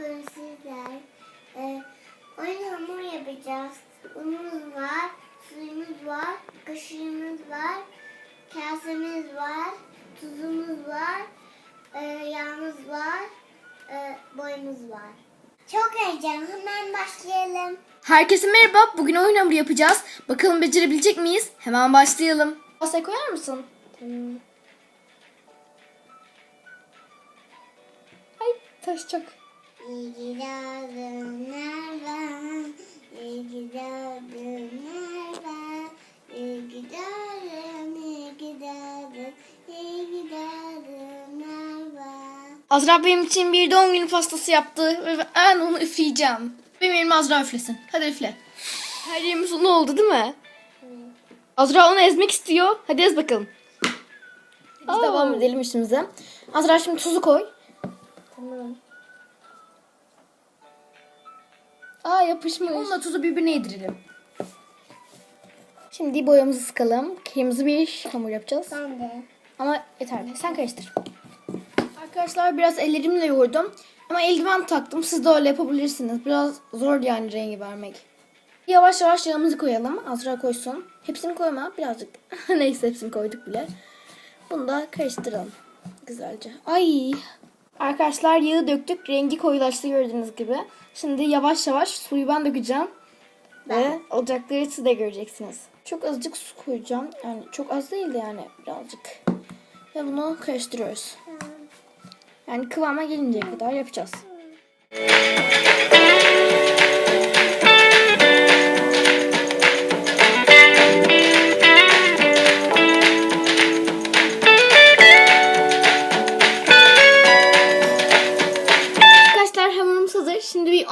bugün sizler e, oyun hamur yapacağız. Unumuz var, suyumuz var, kaşığımız var, kasemiz var, tuzumuz var, e, yağımız var, e, boyumuz var. Çok heyecanlı. Hemen başlayalım. Herkese merhaba. Bugün oyun hamuru yapacağız. Bakalım becerebilecek miyiz? Hemen başlayalım. Pasta koyar mısın? Tamam. Ay taşacak. Azra benim için bir doğum günü pastası yaptı ve ben onu üfleyeceğim. Benim elime Azra üflesin. Hadi üfle. Her yerimiz un oldu değil mi? Azra onu ezmek istiyor. Hadi ez bakalım. Biz devam edelim işimize. Azra şimdi tuzu koy. Tamam. Aa yapışmış. Onunla tuzu birbirine yedirelim. Şimdi boyamızı sıkalım. Kırmızı bir hamur yapacağız. Ben de. Ama yeterli. Sen karıştır. Arkadaşlar biraz ellerimle yoğurdum. Ama eldiven taktım. Siz de öyle yapabilirsiniz. Biraz zor yani rengi vermek. Yavaş yavaş yağımızı koyalım. Azra koysun. Hepsini koyma. Birazcık. Neyse hepsini koyduk bile. Bunu da karıştıralım. Güzelce. Ay. Arkadaşlar yağı döktük. Rengi koyulaştı gördüğünüz gibi. Şimdi yavaş yavaş suyu ben dökeceğim. Ve olacakları siz de göreceksiniz. Çok azıcık su koyacağım. Yani çok az değil de yani birazcık. Ve bunu karıştırıyoruz. Yani kıvama gelinceye kadar yapacağız.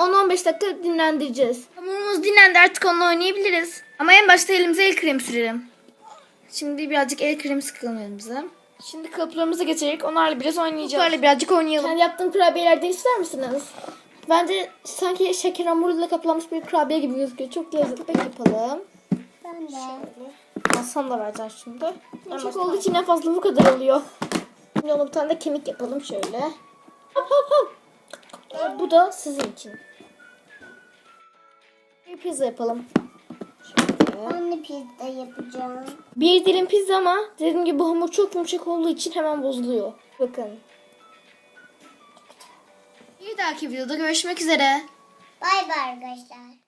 10-15 dakika dinlendireceğiz. Hamurumuz dinlendi artık onunla oynayabiliriz. Ama en başta elimize el kremi sürelim. Şimdi birazcık el kremi sıkalım elimize. Şimdi kalıplarımızı getirerek onlarla biraz oynayacağız. Onlarla birazcık oynayalım. Kendi yaptığım kurabiyelerden ister misiniz? Bence sanki şeker hamuruyla kaplanmış bir kurabiye gibi gözüküyor. Çok lezzetli. Peki yapalım. Ben de. Aslan da vereceğim şimdi. Çok olduğu için en fazla bu kadar oluyor. Şimdi ona bir tane de kemik yapalım şöyle. Hop hop hop. Bu da sizin için. Bir pizza yapalım. Ben de pizza yapacağım. Bir dilim pizza ama dediğim gibi bu hamur çok yumuşak olduğu için hemen bozuluyor. Bakın. Bir dahaki videoda görüşmek üzere. Bay bay arkadaşlar.